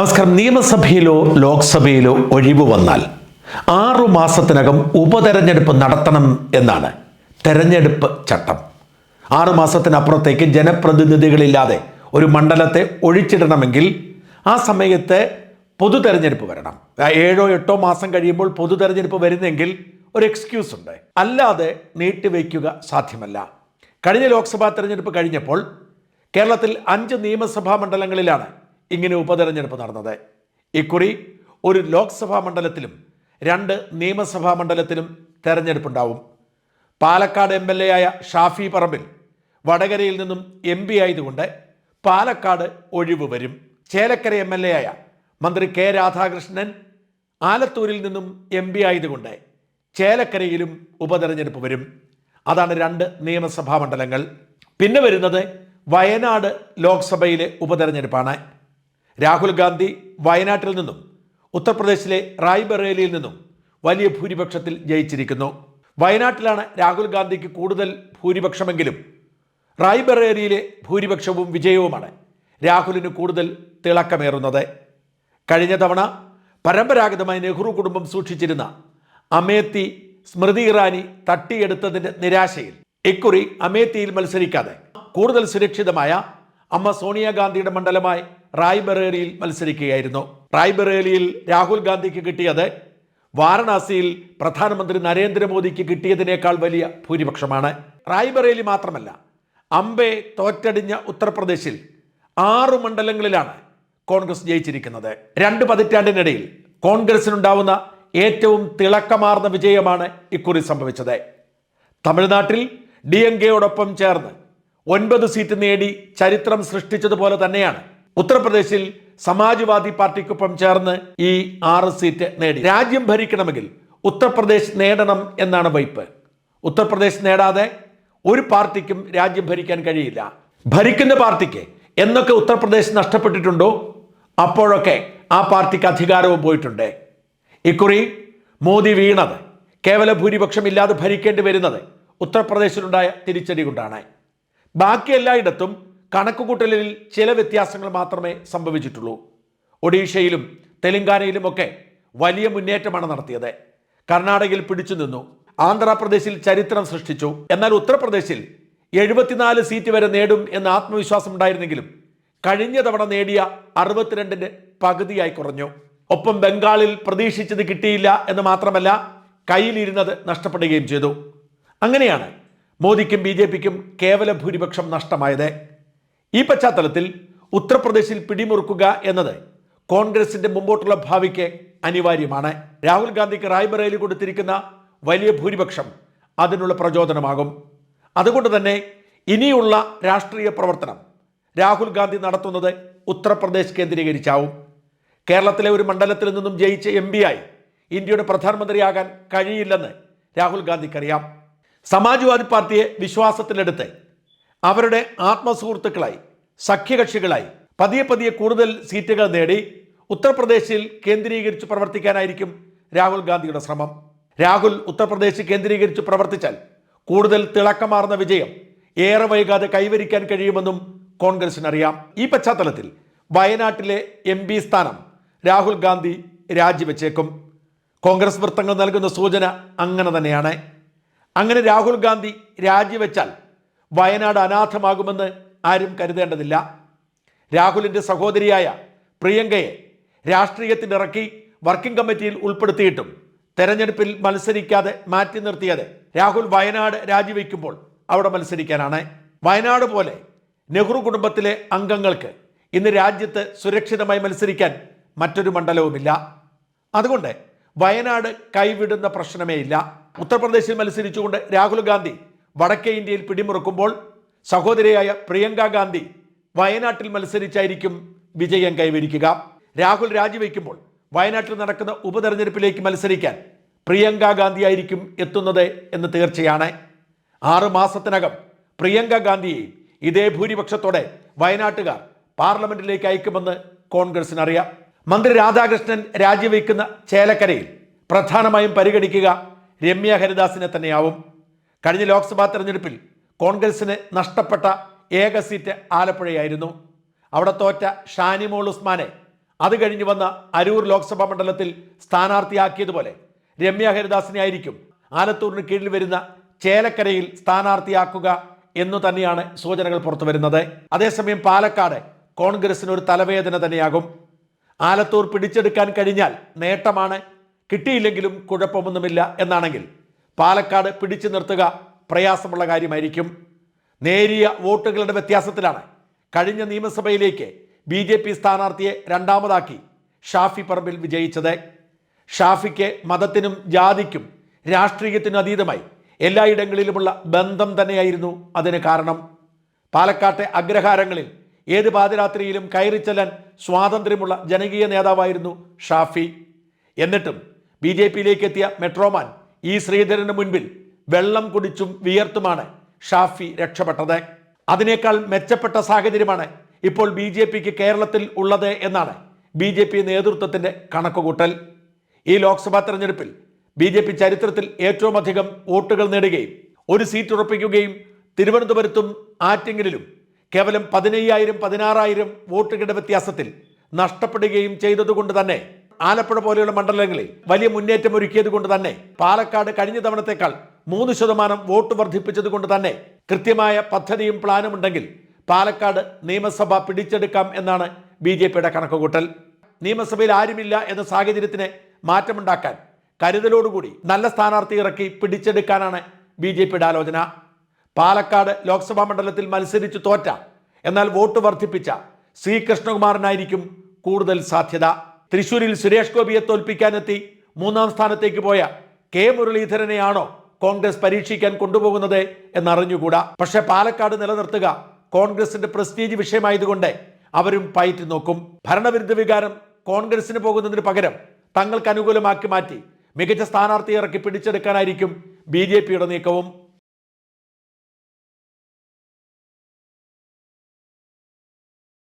നമസ്കാരം. നിയമസഭയിലോ ലോക്സഭയിലോ ഒഴിവ് വന്നാൽ ആറു മാസത്തിനകം ഉപതെരഞ്ഞെടുപ്പ് നടത്തണം എന്നാണ്. തെരഞ്ഞെടുപ്പ് ചട്ടം. ആറു മാസത്തിനപ്പുറത്തേക്ക് ജനപ്രതിനിധികളില്ലാതെ ഒരു മണ്ഡലത്തെ ഒഴിച്ചിടണമെങ്കിൽ ആ സമയത്ത് പൊതു തെരഞ്ഞെടുപ്പ് വരണം ഏഴോ എട്ടോ മാസം കഴിയുമ്പോൾ പൊതു തെരഞ്ഞെടുപ്പ് വരുന്നെങ്കിൽ ഒരു എക്സ്ക്യൂസ് ഉണ്ട്. അല്ലാതെ നീട്ടിവെക്കുക സാധ്യമല്ല. കഴിഞ്ഞ ലോക്സഭാ തെരഞ്ഞെടുപ്പ് കഴിഞ്ഞപ്പോൾ കേരളത്തിൽ അഞ്ച് നിയമസഭാ മണ്ഡലങ്ങളിലാണ് ഇങ്ങനെ ഉപതെരഞ്ഞെടുപ്പ് നടന്നത്. ഇക്കുറി ഒരു ലോക്സഭാ മണ്ഡലത്തിലും രണ്ട് നിയമസഭാ മണ്ഡലത്തിലും തെരഞ്ഞെടുപ്പുണ്ടാവും. പാലക്കാട് എം എൽ എ ആയ ഷാഫി പറമ്പിൽ വടകരയിൽ നിന്നും എം പി ആയതുകൊണ്ട് പാലക്കാട് ഒഴിവ് വരും. ചേലക്കര എം എൽ എ ആയ മന്ത്രി കെ രാധാകൃഷ്ണൻ ആലത്തൂരിൽ നിന്നും എം പി ആയതുകൊണ്ട് ചേലക്കരയിലും ഉപതെരഞ്ഞെടുപ്പ് വരും. അതാണ് രണ്ട് നിയമസഭാ മണ്ഡലങ്ങൾ. പിന്നെ വരുന്നത് വയനാട് ലോക്സഭയിലെ ഉപതെരഞ്ഞെടുപ്പാണ്. രാഹുൽ ഗാന്ധി വയനാട്ടിൽ നിന്നും ഉത്തർപ്രദേശിലെ റായ്ബറേലിയിൽ നിന്നും വലിയ ഭൂരിപക്ഷത്തിൽ ജയിച്ചിരിക്കുന്നു. വയനാട്ടിലാണ് രാഹുൽ ഗാന്ധിക്ക് കൂടുതൽ ഭൂരിപക്ഷമെങ്കിലും. റായ്ബറേലിയിലെ ഭൂരിപക്ഷവും വിജയവുമാണ് രാഹുലിന് കൂടുതൽ തിളക്കമേറുന്നത്. കഴിഞ്ഞ തവണ പരമ്പരാഗതമായി നെഹ്റു കുടുംബം സൂക്ഷിച്ചിരുന്ന അമേത്തി സ്മൃതി ഇറാനി തട്ടിയെടുത്തതിന്റെ നിരാശയിൽ ഇക്കുറി അമേത്തിയിൽ മത്സരിക്കാതെ കൂടുതൽ സുരക്ഷിതമായ അമ്മ സോണിയാഗാന്ധിയുടെ മണ്ഡലമായി റായ്ബറേലിയിൽ മത്സരിക്കുകയായിരുന്നു. റായ്ബറേലിയിൽ രാഹുൽ ഗാന്ധിക്ക് കിട്ടിയത് വാരണാസിയിൽ പ്രധാനമന്ത്രി നരേന്ദ്രമോദിക്ക് കിട്ടിയതിനേക്കാൾ വലിയ ഭൂരിപക്ഷമാണ്. റായ്ബറേലി മാത്രമല്ല അംബെ തോറ്റടിഞ്ഞ ഉത്തർപ്രദേശിൽ ആറു മണ്ഡലങ്ങളിലാണ് കോൺഗ്രസ് ജയിച്ചിരിക്കുന്നത്. രണ്ട് പതിറ്റാണ്ടിനിടയിൽ കോൺഗ്രസിനുണ്ടാവുന്ന ഏറ്റവും തിളക്കമാർന്ന വിജയമാണ് ഇക്കുറി സംഭവിച്ചത്. തമിഴ്നാട്ടിൽ ഡി എം കെയോടൊപ്പം ചേർന്ന് ഒൻപത് സീറ്റ് നേടി ചരിത്രം സൃഷ്ടിച്ചതുപോലെ തന്നെയാണ് ഉത്തർപ്രദേശിൽ സമാജ്വാദി പാർട്ടിക്കൊപ്പം ചേർന്ന് ഈ ആറ് സീറ്റ് നേടി. രാജ്യം ഭരിക്കണമെങ്കിൽ ഉത്തർപ്രദേശ് നേടണം എന്നാണ് വൈപ്പ്. ഉത്തർപ്രദേശ് നേടാതെ ഒരു പാർട്ടിക്കും രാജ്യം ഭരിക്കാൻ കഴിയില്ല. ഭരിക്കുന്ന പാർട്ടിക്ക് എന്നൊക്കെ ഉത്തർപ്രദേശ് നഷ്ടപ്പെട്ടിട്ടുണ്ടോ? അപ്പോഴൊക്കെ ആ പാർട്ടിക്ക് അധികാരവും പോയിട്ടുണ്ട്. ഇക്കുറി മോദി വീണത് കേവല ഭൂരിപക്ഷം ഇല്ലാതെ ഭരിക്കേണ്ടി വരുന്നത് ഉത്തർപ്രദേശിലുണ്ടായ തിരിച്ചടി കൊണ്ടാണ്. ബാക്കി എല്ലായിടത്തും കണക്കുകൂട്ടലിൽ ചില വ്യത്യാസങ്ങൾ മാത്രമേ സംഭവിച്ചിട്ടുള്ളൂ. ഒഡീഷയിലും തെലങ്കാനയിലുമൊക്കെ വലിയ മുന്നേറ്റമാണ് നടത്തിയത്. കർണാടകയിൽ പിടിച്ചു നിന്നു. ആന്ധ്രാപ്രദേശിൽ ചരിത്രം സൃഷ്ടിച്ചു. എന്നാൽ ഉത്തർപ്രദേശിൽ എഴുപത്തിനാല് സീറ്റ് വരെ നേടും എന്ന ആത്മവിശ്വാസം ഉണ്ടായിരുന്നെങ്കിലും കഴിഞ്ഞ തവണ നേടിയ അറുപത്തിരണ്ടിന്റെ പകുതിയായി കുറഞ്ഞു. ഒപ്പം ബംഗാളിൽ പ്രതീക്ഷിച്ചത് കിട്ടിയില്ല എന്ന് മാത്രമല്ല കയ്യിലിരുന്നത് നഷ്ടപ്പെടുകയും ചെയ്തു. അങ്ങനെയാണ് മോദിക്കും ബി കേവല ഭൂരിപക്ഷം നഷ്ടമായത്. ഈ പശ്ചാത്തലത്തിൽ ഉത്തർപ്രദേശിൽ പിടിമുറുക്കുക എന്നത് കോൺഗ്രസിന്റെ മുമ്പോട്ടുള്ള ഭാവിക്ക് അനിവാര്യമാണ്. രാഹുൽ ഗാന്ധിക്ക് റായ്ബറേലി കൊടുത്തിരിക്കുന്ന വലിയ ഭൂരിപക്ഷം അതിനുള്ള പ്രചോദനമാകും. അതുകൊണ്ട് തന്നെ ഇനിയുള്ള രാഷ്ട്രീയ പ്രവർത്തനം രാഹുൽ ഗാന്ധി നടത്തുന്നത് ഉത്തർപ്രദേശ് കേന്ദ്രീകരിച്ചാവും. കേരളത്തിലെ ഒരു മണ്ഡലത്തിൽ നിന്നും ജയിച്ച എം ആയി ഇന്ത്യയുടെ പ്രധാനമന്ത്രിയാകാൻ കഴിയില്ലെന്ന് രാഹുൽ ഗാന്ധിക്കറിയാം. സമാജ്വാദി പാർട്ടിയെ വിശ്വാസത്തിലെടുത്ത് അവരുടെ ആത്മസുഹൃത്തുക്കളായി സഖ്യകക്ഷികളായി പതിയെ പതിയെ കൂടുതൽ സീറ്റുകൾ നേടി ഉത്തർപ്രദേശിൽ കേന്ദ്രീകരിച്ച് പ്രവർത്തിക്കാനായിരിക്കും രാഹുൽ ഗാന്ധിയുടെ ശ്രമം. രാഹുൽ ഉത്തർപ്രദേശ് കേന്ദ്രീകരിച്ച് പ്രവർത്തിച്ചാൽ കൂടുതൽ തിളക്കമാർന്ന വിജയം ഏറെ വൈകാതെ കൈവരിക്കാൻ കഴിയുമെന്നും കോൺഗ്രസിനറിയാം. ഈ പശ്ചാത്തലത്തിൽ വയനാട്ടിലെ എം പി സ്ഥാനം രാഹുൽ ഗാന്ധി രാജിവെച്ചേക്കും. കോൺഗ്രസ് വൃത്തങ്ങൾ നൽകുന്ന സൂചന അങ്ങനെ തന്നെയാണ്. അങ്ങനെ രാഹുൽ ഗാന്ധി രാജിവെച്ചാൽ വയനാട് അനാഥമാകുമെന്ന് ആരും കരുതേണ്ടതില്ല. രാഹുലിന്റെ സഹോദരിയായ പ്രിയങ്കയെ രാഷ്ട്രീയത്തിനിറക്കി വർക്കിംഗ് കമ്മിറ്റിയിൽ ഉൾപ്പെടുത്തിയിട്ടും തെരഞ്ഞെടുപ്പിൽ മത്സരിക്കാതെ മാറ്റി നിർത്തിയത് രാഹുൽ വയനാട് രാജിവെക്കുമ്പോൾ അവിടെ മത്സരിക്കാനാണ്. വയനാട് പോലെ നെഹ്റു കുടുംബത്തിലെ അംഗങ്ങൾക്ക് ഇന്ന് രാജ്യത്ത് സുരക്ഷിതമായി മത്സരിക്കാൻ മറ്റൊരു മണ്ഡലവുമില്ല. അതുകൊണ്ട് വയനാട് കൈവിടുന്ന പ്രശ്നമേ ഇല്ല ഉത്തർപ്രദേശിൽ മത്സരിച്ചുകൊണ്ട് രാഹുൽ ഗാന്ധി വടക്കേ ഇന്ത്യയിൽ പിടിമുറുക്കുമ്പോൾ സഹോദരിയായ പ്രിയങ്ക ഗാന്ധി വയനാട്ടിൽ മത്സരിച്ചായിരിക്കും വിജയം കൈവരിക്കുക. രാഹുൽ രാജിവെക്കുമ്പോൾ വയനാട്ടിൽ നടക്കുന്ന ഉപതെരഞ്ഞെടുപ്പിലേക്ക് മത്സരിക്കാൻ പ്രിയങ്ക ഗാന്ധി ആയിരിക്കും എത്തുന്നത് എന്ന് തീർച്ചയാണ്. ആറു മാസത്തിനകം പ്രിയങ്ക ഗാന്ധിയെയും ഇതേ ഭൂരിപക്ഷത്തോടെ വയനാട്ടുകാർ പാർലമെന്റിലേക്ക് അയക്കുമെന്ന് കോൺഗ്രസിനറിയാം. മന്ത്രി രാധാകൃഷ്ണൻ രാജിവെക്കുന്ന ചേലക്കരയിൽ പ്രധാനമായും പരിഗണിക്കുക രമ്യ ഹരിദാസിനെ തന്നെയാവും. കഴിഞ്ഞ ലോക്സഭാ തെരഞ്ഞെടുപ്പിൽ കോൺഗ്രസിന് നഷ്ടപ്പെട്ട ഏക സീറ്റ് ആലപ്പുഴയായിരുന്നു. അവിടെ തോറ്റ ഷാനിമോൾ ഉസ്മാനെ അത് കഴിഞ്ഞ് വന്ന അരൂർ ലോക്സഭാ മണ്ഡലത്തിൽ സ്ഥാനാർത്ഥിയാക്കിയതുപോലെ രമ്യ ഹരിദാസിനെ ആയിരിക്കും ആലത്തൂരിന് കീഴിൽ വരുന്ന ചേലക്കരയിൽ സ്ഥാനാർത്ഥിയാക്കുക എന്നു തന്നെയാണ് സൂചനകൾ പുറത്തു വരുന്നത്. അതേസമയം പാലക്കാട് കോൺഗ്രസിന് ഒരു തലവേദന തന്നെയാകും. ആലത്തൂർ പിടിച്ചെടുക്കാൻ കഴിഞ്ഞാൽ നേട്ടമാണ്. കിട്ടിയില്ലെങ്കിലും കുഴപ്പമൊന്നുമില്ല എന്നാണെങ്കിൽ പാലക്കാട് പിടിച്ചു നിർത്തുക പ്രയാസമുള്ള കാര്യമായിരിക്കും. നേരിയ വോട്ടുകളുടെ വ്യത്യാസത്തിലാണ് കഴിഞ്ഞ നിയമസഭയിലേക്ക് ബി ജെ പി സ്ഥാനാർത്ഥിയെ രണ്ടാമതാക്കി ഷാഫി പറമ്പിൽ വിജയിച്ചത്. ഷാഫിക്ക് മതത്തിനും ജാതിക്കും രാഷ്ട്രീയത്തിനും അതീതമായി എല്ലായിടങ്ങളിലുമുള്ള ബന്ധം തന്നെയായിരുന്നു അതിന് കാരണം. പാലക്കാട്ടെ അഗ്രഹാരങ്ങളിൽ ഏത് പാതിരാത്രിയിലും കയറിച്ചെല്ലാൻ സ്വാതന്ത്ര്യമുള്ള ജനകീയ നേതാവായിരുന്നു ഷാഫി. എന്നിട്ടും ബി ജെ പിയിലേക്ക് എത്തിയ മെട്രോമാൻ ഇ ശ്രീധരന് മുൻപിൽ വെള്ളം കുടിച്ചും വിയർത്തുമാണ് ഷാഫി രക്ഷപ്പെട്ടത്. അതിനേക്കാൾ മെച്ചപ്പെട്ട സാഹചര്യമാണ് ഇപ്പോൾ ബി ജെ പിക്ക് കേരളത്തിൽ ഉള്ളത് എന്നാണ് ബി ജെ പി നേതൃത്വത്തിന്റെ കണക്കുകൂട്ടൽ. ഈ ലോക്സഭാ തെരഞ്ഞെടുപ്പിൽ ബി ജെ പി ചരിത്രത്തിൽ ഏറ്റവും അധികം വോട്ടുകൾ നേടുകയും ഒരു സീറ്റ് ഉറപ്പിക്കുകയും തിരുവനന്തപുരത്തും ആറ്റിങ്ങലിലും കേവലം പതിനയ്യായിരം പതിനാറായിരം വോട്ടുകളുടെ വ്യത്യാസത്തിൽ നഷ്ടപ്പെടുകയും ചെയ്തതുകൊണ്ട് തന്നെ ആലപ്പുഴ പോലെയുള്ള മണ്ഡലങ്ങളിൽ വലിയ മുന്നേറ്റം ഒരുക്കിയത് കൊണ്ട് തന്നെ പാലക്കാട് കഴിഞ്ഞ തവണത്തേക്കാൾ മൂന്ന് ശതമാനം വോട്ട് വർദ്ധിപ്പിച്ചത് കൊണ്ട് തന്നെ കൃത്യമായ പദ്ധതിയും പ്ലാനും ഉണ്ടെങ്കിൽ പാലക്കാട് നിയമസഭ പിടിച്ചെടുക്കാം എന്നാണ് ബി ജെ പിയുടെ കണക്കുകൂട്ടൽ. നിയമസഭയിൽ ആരുമില്ല എന്ന സാഹചര്യത്തിന് മാറ്റമുണ്ടാക്കാൻ കരുതലോടുകൂടി നല്ല സ്ഥാനാർത്ഥി ഇറക്കി പിടിച്ചെടുക്കാനാണ് ബി ജെ പിയുടെ ആലോചന. പാലക്കാട് ലോക്സഭാ മണ്ഡലത്തിൽ മത്സരിച്ച് തോറ്റ എന്നാൽ വോട്ട് വർദ്ധിപ്പിച്ച സി കൂടുതൽ സാധ്യത. തൃശൂരിൽ സുരേഷ് ഗോപിയെ തോൽപ്പിക്കാനെത്തി മൂന്നാം സ്ഥാനത്തേക്ക് പോയ കെ മുരളീധരനെയാണോ കോൺഗ്രസ് പരീക്ഷിക്കാൻ കൊണ്ടുപോകുന്നത് എന്നറിഞ്ഞുകൂടാ. പക്ഷെ പാലക്കാട് നിലനിർത്തുക കോൺഗ്രസിന്റെ പ്രസ്റ്റീജ് വിഷയമായതുകൊണ്ട് അവരും പയറ്റി നോക്കും. ഭരണവിരുദ്ധ വികാരം കോൺഗ്രസിന് പോകുന്നതിന് പകരം തങ്ങൾക്ക് അനുകൂലമാക്കി മാറ്റി മികച്ച സ്ഥാനാർത്ഥി ഇറക്കി പിടിച്ചെടുക്കാനായിരിക്കും ബി ജെ പിയുടെ നീക്കവും.